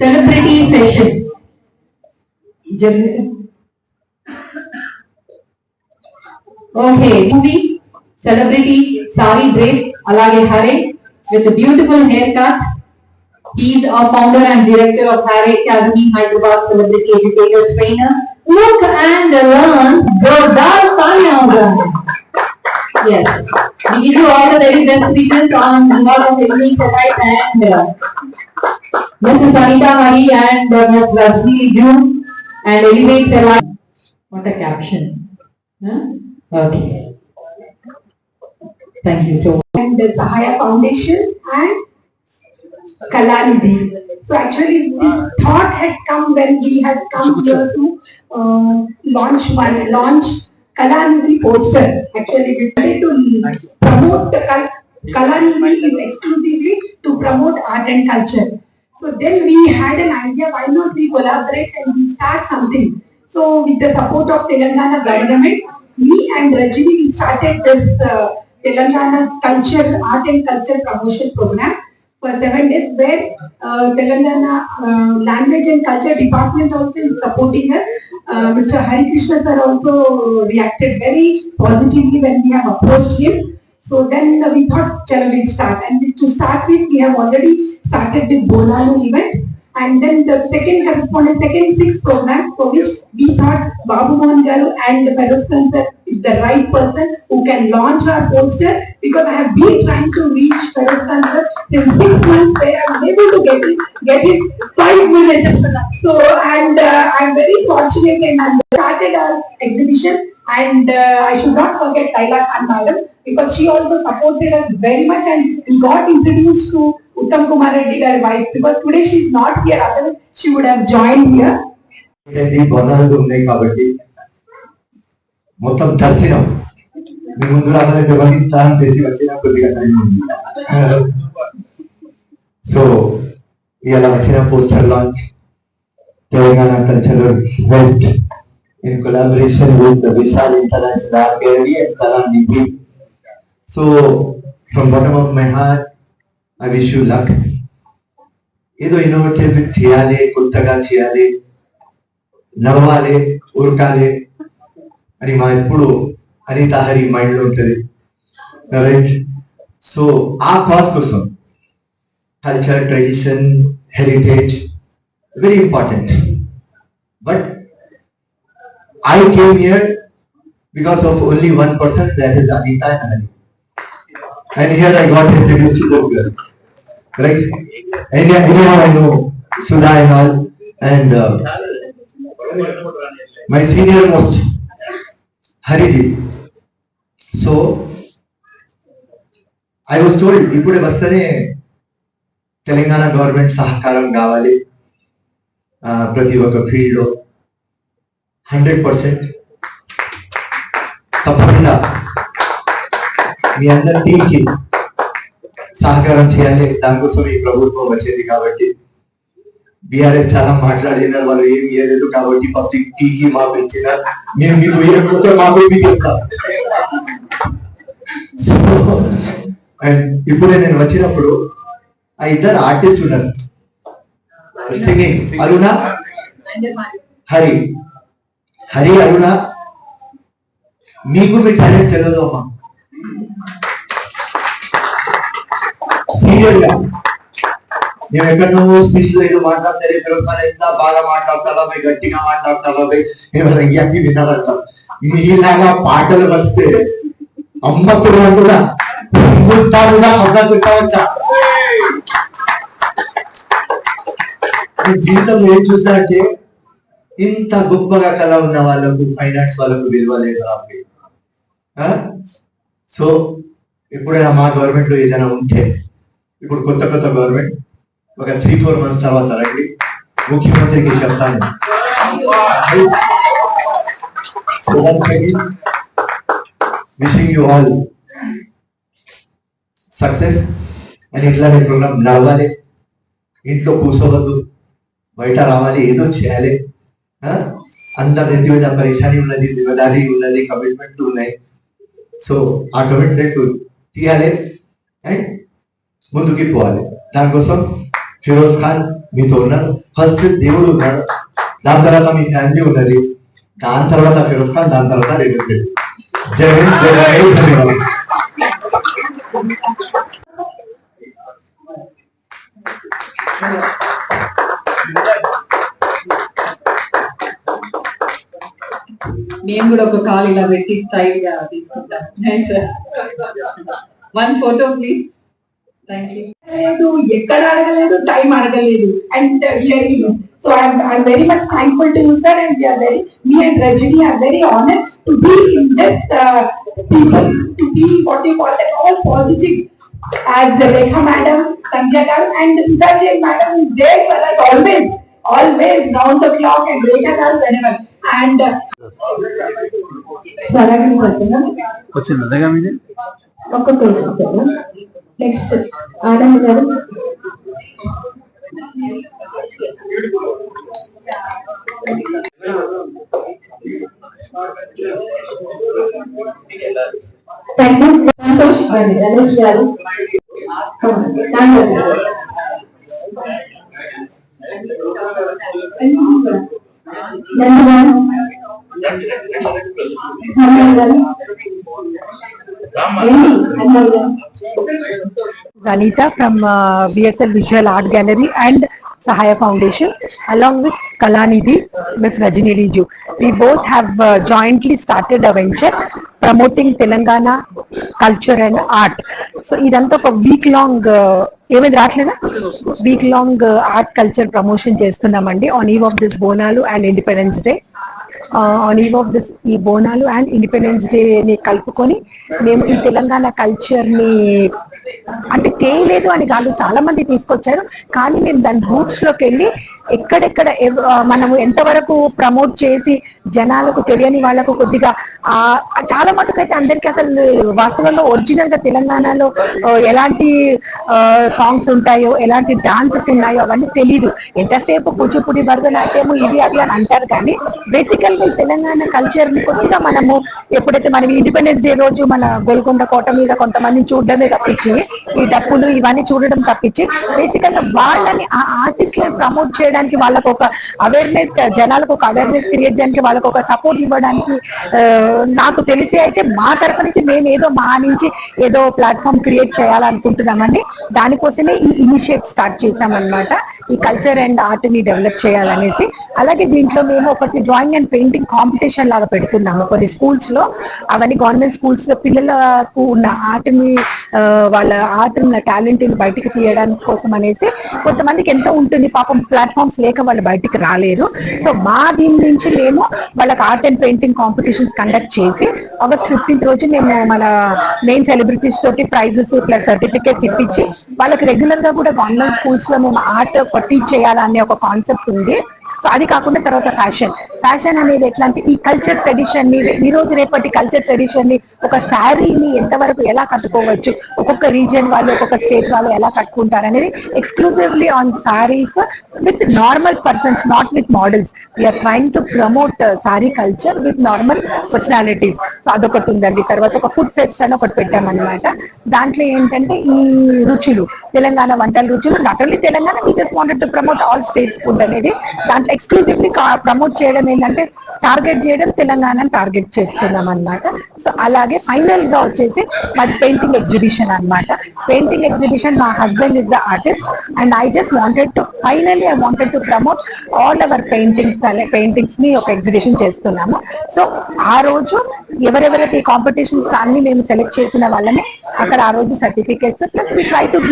Celebrity session okay movie celebrity sorry break అలాగే Hare with beautiful hair cut He's a founder and director of Harry Academy, Hyderabad Celebrity Educator Trainer. Look and learn Jordar Tanya. Yes. We give you all the very best wishes on behalf of Elite Tonight and uh, Mrs. Anita Hari and uh, Ms. Rajni Ju and Elevate their. What a caption. Huh? Okay. Thank you so much. and the Sahaya Foundation and Kalanidhi. So actually, the thought had come when we had come here to uh, launch one, launch Kalanidhi poster. Actually, we wanted to promote the Kal- Kalanidhi is exclusively to promote art and culture. So then we had an idea, why not we collaborate and we start something. So with the support of Telangana government, me and Rajini, we started this uh, Telangana culture, art and culture promotion program for seven days where uh, Telangana uh, language and culture department also is supporting us. Uh, Mr. Hari Krishna sir also reacted very positively when we have approached him. So then uh, we thought, shall we start? And to start with, we have already started with Bonalu event. And then the second correspondent, second six programs for which we thought Babu Mohan and Ferozkan sir is the right person who can launch our poster because I have been trying to reach Ferozkan sir since six months where I am able to get it, get his five minutes. So, and uh, I am very fortunate and I started our exhibition and uh, I should not forget Kaila Khan madam because she also supported us very much and we got introduced to Uttam Kumar Reddy gaరి wife because today she is not here otherwise she would have joined here. ఇది బంధాలు ఉన్నాయి కాబట్టి మొత్తం దర్శనం మీ ముందు రావాలంటే ఎవరికి స్నానం చేసి వచ్చిన కొద్దిగా టైం ఉంది సో ఇలా వచ్చిన poster launch Telangana cultural fest in collaboration with Vishal international art gallery and Kalanidhi so from bottom of my heart I wish you luck ఏదో ఇన్నోవేటివ్ చేయాలి కొత్తగా చేయాలి నడవాలి ఉరకాలి అని మా ఎప్పుడు అనిత హరి మైండ్ లో ఉంటుంది రైట్ సో ఆ కాజ్ కోసం culture, tradition, heritage, very important. But I came here because of only one person, that is Anita and And here I got introduced to the girl. Right? And anyhow, I know Sudha and all. And uh, my senior most, Hariji. So, I was told, you put a bastane Telangana government సహకారం కావాలి. ప్రతి ఒక్క ఫీల్డ్లో hundred percent తప్పకుండా మీ అందరి టీంకి సహకారం చేయాలి. దానికోసం ఈ ప్రభుత్వం వచ్చేది కాబట్టి బీఆర్ఎస్ చాలా మాట్లాడినారు వాళ్ళు ఏం ఇవ్వలేదు కాబట్టి పబ్లిక్ టీకి మాకు ఇచ్చిన మేము మీకు ఇవ్వకపోతే మాకు ఇప్పిస్తాం. సో అండ్ ఇప్పుడే నేను వచ్చినప్పుడు ఆ ఇద్దరు ఆర్టిస్ట్ ఉన్నారు. సింగింగ్ అరుణ హరి హరి అరుణ. మీకు మీ టాలెంట్ తెలియదు అమ్మా. సీరియల్గా. మేము ఎక్కడో స్పీచ్ ఏదో మాట్లాడతారు ఇక్కడ ఎంత బాగా మాట్లాడతాడో పోయి గట్టిగా మాట్లాడతాడో పోయి ఏమైనా అయ్యాకి వినాలంట మీలాగా పాటలు వస్తే అమ్మతుడు కూడా హిందుస్థాన్ కూడా హజా చేస్తా వచ్చా జీవితంలో ఏం ఇంత గొప్పగా కళ ఉన్న వాళ్ళకు ఫైనాన్స్ వాళ్ళకు విలువ లేదు ఆమె. సో ఎప్పుడైనా మా గవర్నమెంట్లో ఏదైనా ఉంటే ఇప్పుడు కొత్త కొత్త గవర్నమెంట్ ఒక త్రీ ఫోర్ మంత్స్ తర్వాత రండి. ముఖ్యమంత్రికి చెప్తాను. విషింగ్ యూ ఆల్ సక్సెస్ అని ఇట్లానే ప్రోగ్రామ్ నడవాలి ఇంట్లో కూర్చోవద్దు బయట రావాలి ఏదో చేయాలి ఆ? అందరి నెత్తి మీద పరేషాని ఉన్నది జిమ్మేదారీ ఉన్నది కమిట్మెంట్ ఉన్నాయి సో ఆ కమిట్మెంట్ తీయాలి అండ్ ముందుకి పోవాలి దానికోసం ఫిరోజ్ ఖాన్ మీతో ఉన్నారు ఫస్ట్ దేవుడు ఉన్నాడు దాని తర్వాత మీ ఫ్యామిలీ ఉన్నది దాని తర్వాత ఫిరోజ్ ఖాన్ దాని తర్వాత రేడియో సెట్ జై హింద్ జై భారత్, ధన్యవాదాలు మేము కూడా ఒక కాల్ ఇలా పెట్టి స్టైల్ తీసుకుంటాం. వన్ ఫోటో ప్లీజ్ లేదు ఎక్కడ అడగలేదు టైం అడగలేదు. And hearing so I'm I'm very much thankful to you sir and we're very me and Rajani are very honour to be in this people to be what you call at all positive as the Rekha madam, Sanjay madam and Sita Jain madam is there for us always, always round the clock and Rekha does whenever. And Saragam Vatanam. What's in the Dagamini? Next, Adam Madam. Beautiful. thank you. Santosh ಬನ್ನಿ ರಮೇಶ್ ಯಾರು Zanita from uh, BSL Visual Art Gallery and Sahaya Foundation along with Kalanidhi, Ms. Rajini Riju. We both have uh, jointly started a venture promoting Telangana culture and art so ఇదంతా ఒక week long ఏమైంది రావట్లేదా? Week long art culture promotion చేస్తున్నామండి. On eve of this Bonalu and Independence Day on eve of this ఈ Bonalu and Independence day ని కలుపుకొని మేము ఈ తెలంగాణ కల్చర్ని చేయలేదు అని కాదు చాలా మంది తీసుకొచ్చారు. కానీ మేము దాని రూట్స్లోకి వెళ్ళి ఎక్కడెక్కడ మనము ఎంతవరకు ప్రమోట్ చేసి జనాలకు తెలియని వాళ్ళకు కొద్దిగా ఆ చాలా మటుకు అయితే అందరికీ అసలు వాస్తవంలో ఒరిజినల్గా తెలంగాణలో ఆ, ఎలాంటి సాంగ్స్ ఉంటాయో ఎలాంటి డాన్సెస్ ఉన్నాయో అవన్నీ తెలియదు ఎంతసేపు కూచిపూడి భరతనాట్యము ఇది అది అని అంటారు కానీ బేసికల్గా తెలంగాణ కల్చర్ని కొద్దిగా మనము ఎప్పుడైతే మనం ఇండిపెండెన్స్ డే రోజు మన గోల్కొండ కోట మీద కొంతమంది చూడడమే తప్పించి ఈ డప్పులు ఇవన్నీ చూడడం తప్పించి బేసికల్గా వాళ్ళని ఆ ఆర్టిస్ట్లను ప్రమోట్ చేయడానికి వాళ్ళకు ఒక అవేర్నెస్ జనాలకు ఒక అవేర్నెస్ క్రియేట్ చేయడానికి వాళ్ళకు ఒక సపోర్ట్ ఇవ్వడానికి నాకు తెలిసి అయితే మా తరపు నుంచి మేము ఏదో మా నుంచి ఏదో ప్లాట్ఫామ్ క్రియేట్ చేయాలనుకుంటున్నామండి. దానికోసమే ఈ ఇనిషియేట్ స్టార్ట్ చేశామన్నమాట. ఈ కల్చర్ అండ్ ఆర్ట్ని డెవలప్ చేయాలనేసి. అలాగే దీంట్లో మేము ఒకటి డ్రాయింగ్ అండ్ పెయింటింగ్ కాంపిటీషన్ లాగా పెడుతున్నాము. కొన్ని స్కూల్స్లో అవన్నీ గవర్నమెంట్ స్కూల్స్లో పిల్లలకు ఉన్న ఆర్ట్ని వాళ్ళ ఆర్ట్ టాలెంట్ని బయటకు తీయడానికి కోసం అనేసి కొంతమందికి ఎంతో ఉంటుంది పాపం ప్లాట్ఫామ్స్ లేక వాళ్ళు బయటికి రాలేరు. సో మా దీని నుంచి మేము వాళ్ళకి art and painting competitions conduct చేసి ఆగస్ట్ ఫిఫ్టీన్త్ రోజు మేము మన మెయిన్ సెలబ్రిటీస్ తోటి ప్రైజెస్ ప్లస్ సర్టిఫికేట్స్ ఇప్పించి వాళ్ళకి రెగ్యులర్గా కూడా గవర్నమెంట్ స్కూల్స్లో మేము ఆర్ట్ టీచ్ చేయాలనే ఒక కాన్సెప్ట్ ఉంది. సో అది కాకుండా తర్వాత ఫ్యాషన్ ఫ్యాషన్ అనేది ఎట్లా అంటే ఈ కల్చర్ ట్రెడిషన్ని ఈ రోజు రేపటి కల్చర్ ట్రెడిషన్ని ఒక శారీని ఎంతవరకు ఎలా కట్టుకోవచ్చు ఒక్కొక్క రీజియన్ వాళ్ళు ఒక్కొక్క స్టేట్ వాళ్ళు ఎలా కట్టుకుంటారు అనేది exclusively on saris with normal persons not with models we're trying to promote sari culture with normal personalities so అదొకటి ఉందండి. తర్వాత ఒక ఫుడ్ ఫెస్ట్ అని ఒకటి పెట్టామన్నమాట. దాంట్లో ఏంటంటే ఈ రుచులు. తెలంగాణ వంటల రుచులు not only Telangana we just wanted to promote all states food అనేది. దాంట్లో ఎక్స్క్లూజివ్లీ ప్రమోట్ చేయడం ఏంటంటే టార్గెట్ చేయడం తెలంగాణని టార్గెట్ చేస్తున్నాం అన్నమాట. సో అలాగే ఫైనల్గా వచ్చేసి మాది పెయింటింగ్ ఎగ్జిబిషన్ అన్నమాట. పెయింటింగ్ ఎగ్జిబిషన్ మా husband is the artist and I just wanted to finally I wanted to promote all our paintings అనే పెయింటింగ్స్ని ఒక ఎగ్జిబిషన్ చేస్తున్నాము. సో ఆ రోజు ఎవరెవరైతే కాంపిటీషన్స్ అన్ని మేము సెలెక్ట్ చేసిన వాళ్ళని అక్కడ ఆ రోజు certificates plus we try to